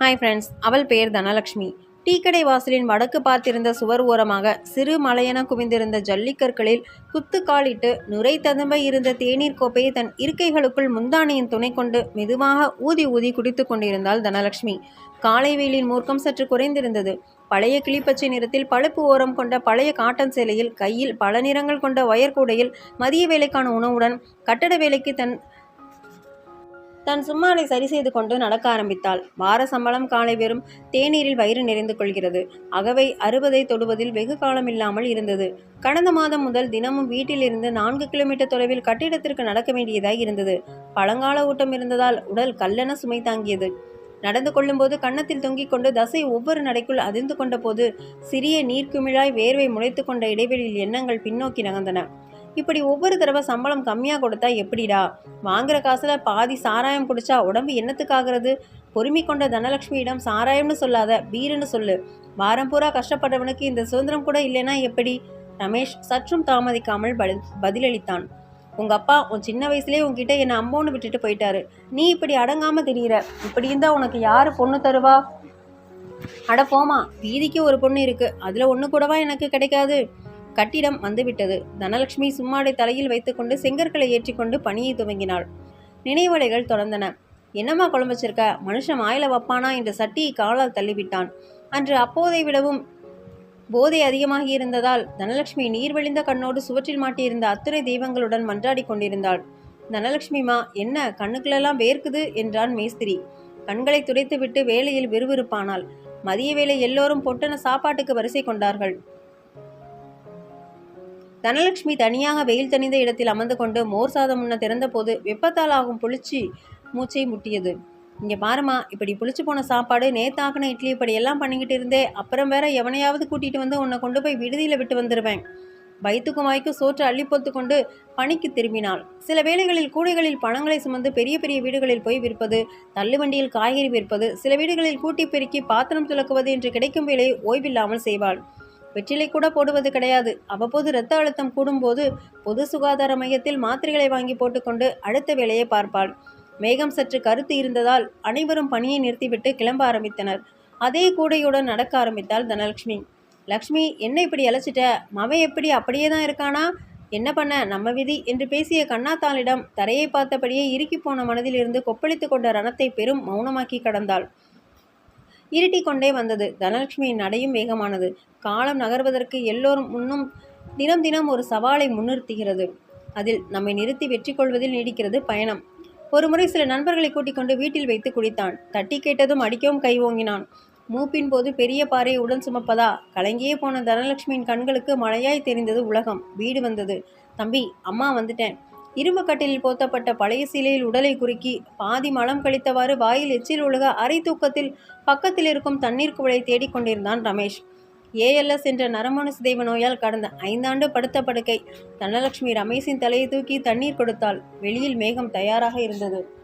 Hi friends அவள் பெயர் தனலக்ஷ்மி. டீக்கடை வாசலின் வடக்கு பார்த்திருந்த சுவர் ஓரமாக சிறு மலையென குவிந்திருந்த ஜல்லிக்கற்களில் குத்துக்காலிட்டு நுரை ததும்ப இருந்த தேநீர் கோப்பையை தன் இருக்கைகளுக்குள் முந்தானையின் துணை கொண்டு மெதுவாக ஊதி ஊதி குடித்து கொண்டிருந்தாள் தனலக்ஷ்மி. காலை வெயிலின் மூர்க்கம் சற்று குறைந்திருந்தது. பழைய கிளிப்பச்சை நிறத்தில் பழுப்பு ஓரம் கொண்ட பழைய காட்டன் சேலையில் கையில் பல நிறங்கள் கொண்ட ஒயர் கூடையில் மதிய வேலைக்கான உணவுடன் கட்டட வேலைக்கு தன் தன் சும்மானை சரி செய்து கொண்டு நடக்க ஆரம்பித்தாள். வார சம்பளம் காலை வெறும் தேநீரில் வயிறு நிறைந்து கொள்கிறது. அகவை அறுபதை தொடுவதில் வெகு காலம் இல்லாமல் இருந்தது. கடந்த மாதம் முதல் தினமும் வீட்டிலிருந்து நான்கு கிலோமீட்டர் தொலைவில் கட்டிடத்திற்கு நடக்க வேண்டியதாய் இருந்தது. பழங்கால ஊட்டம் இருந்ததால் உடல் கல்லென சுமை தாங்கியது. நடந்து கொள்ளும்போது கன்னத்தில் தொங்கிக் கொண்டு தசை ஒவ்வொரு நடைக்குள் அதிர்ந்து கொண்ட போது சிறிய நீர்க்குமிழாய் வேர்வை முளைத்து கொண்ட இடைவெளியில் எண்ணங்கள் பின்னோக்கி நகர்ந்தன. இப்படி ஒவ்வொரு தடவை சம்பளம் கம்மியாக கொடுத்தா எப்படிடா? வாங்குற காசுல பாதி சாராயம் குடிச்சா உடம்பு என்னத்துக்காகிறது பொறுமை கொண்ட தனலட்சுமியிடம் சாராயம்னு சொல்லாத பீருன்னு சொல்லு. வாரம் பூரா கஷ்டப்பட்டவனுக்கு இந்த சுதந்திரம் கூட இல்லைன்னா எப்படி? ரமேஷ் சற்றும் தாமதிக்காமல் பதில் பதிலளித்தான். உங்க அப்பா உன் சின்ன வயசுலேயே உன்கிட்ட என்னை அம்போன்னு விட்டுட்டு போயிட்டாரு. நீ இப்படி அடங்காம தெரியுற. இப்படி இருந்தா உனக்கு யாரு பொண்ணு தருவா? அட போமா வீதிக்கு ஒரு பொண்ணு இருக்கு. அதுல ஒண்ணு கூடவா எனக்கு கிடைக்காது? கட்டிடம் வந்துவிட்டது. தனலட்சுமி சும்மாடை தலையில் வைத்துக்கொண்டு செங்கற்களை ஏற்றிக்கொண்டு பணியை துவங்கினாள். நினைவலைகள் தொடர்ந்தன. என்னம்மா குழம்பு வச்சிருக்க? மனுஷன் ஆயில வப்பானா? என்று சட்டியை காலால் தள்ளிவிட்டான். அன்று அப்போதை விடவும் போதை அதிகமாகி இருந்ததால் தனலட்சுமி நீர்வழிந்த கண்ணோடு சுவற்றில் மாட்டியிருந்த அத்துறை தெய்வங்களுடன் மன்றாடி கொண்டிருந்தாள். தனலட்சுமிமா என்ன? கண்ணுக்குள்ளெல்லாம் வேர்க்குது? என்றான் மேஸ்திரி. கண்களை துடைத்துவிட்டு வேலையில் விறுவிறுப்பானாள். மதிய வேளை எல்லோரும் பொட்டன சாப்பாட்டுக்கு வரிசை கொண்டார்கள். தனலட்சுமி தனியாக வெயில் தணிந்த இடத்தில் அமர்ந்து கொண்டு மோர் சாதம் உண்ண திறந்தபோது வெப்பத்தால் ஆகும் புளிச்சி மூச்சை முட்டியது. இங்கே பாருமா இப்படி புளிச்சு போன சாப்பாடு நேத்தாக்கின இட்லி இப்படி எல்லாம் பண்ணிக்கிட்டு இருந்தே அப்புறம் வேற எவனையாவது கூட்டிகிட்டு வந்து உன்னை கொண்டு போய் விடுதியில் விட்டு வந்துடுவேன் வயிற்றுக்கும் வாய்க்கும் சோற்று அள்ளி பொத்து கொண்டு பணிக்கு திரும்பினாள். சில வேளைகளில் கூடைகளில் பணங்களை சுமந்து பெரிய பெரிய வீடுகளில் போய் விற்பது தள்ளுவண்டியில் காய்கறி விற்பது சில வீடுகளில் கூட்டி பெருக்கி பாத்திரம் துலக்குவது என்று கிடைக்கும் வேலையை ஓய்வில்லாமல் செய்வாள். வெற்றிலை கூட போடுவது கிடையாது. அவ்வப்போது இரத்த அழுத்தம் கூடும்போது பொது சுகாதார மையத்தில் மாத்திரைகளை வாங்கி போட்டுக்கொண்டு அடுத்த வேலையை பார்ப்பாள். மேகம் சற்று கருத்து இருந்ததால் அனைவரும் பணியை நிறுத்திவிட்டு கிளம்ப ஆரம்பித்தனர். அதே கூடையுடன் நடக்க ஆரம்பித்தாள் தனலட்சுமி லக்ஷ்மி என்ன இப்படி அழைச்சிட்ட? மவன் எப்படி அப்படியே தான் இருக்கானா? என்ன பண்ண? நம்ம விதி என்று பேசிய கண்ணாத்தாளிடம் தரையை பார்த்தபடியே இறுக்கி போன மனதிலிருந்து கொப்பளித்து கொண்ட ரணத்தை பெரும் மௌனமாக்கி கடந்தாள். இருட்டிக் கொண்டே வந்தது. தனலட்சுமியின் நடையும் வேகமானது. காலம் நகர்வதற்கு எல்லோரும் முன்னும் தினம் தினம் ஒரு சவாலை முன்னிறுத்துகிறது. அதில் நம்மை நிறுத்தி வெற்றி கொள்வதில் நீடிக்கிறது பயணம். ஒருமுறை சில நண்பர்களை கூட்டிக் கொண்டு வீட்டில் வைத்து குடித்தான். தட்டி கேட்டதும் அடிக்கவும் கை ஓங்கினான். மூப்பின் போது பெரிய பாறையை உடன் சுமப்பதா? கலங்கியே போன தனலட்சுமியின் கண்களுக்கு மழையாய் தெரிந்தது உலகம். வீடு வந்தது. தம்பி அம்மா வந்துட்டேன். இரும்பு கட்டிலில் போத்தப்பட்ட பழைய சீலையில் உடலை குறுக்கி பாதி மலம் கழித்தவாறு வாயில் எச்சில் ஒழுக அரை தூக்கத்தில் பக்கத்தில் இருக்கும் தண்ணீர் குவளை தேடிக்கொண்டிருந்தான் ரமேஷ். ஏஎல்எஸ் என்ற நரமணு சிதைவு நோயால் கடந்த ஐந்தாண்டு படுத்த படுக்கை தனலட்சுமி ரமேஷின் தலையை தூக்கி தண்ணீர் கொடுத்தாள். வெளியில் மேகம் தயாராக இருந்தது.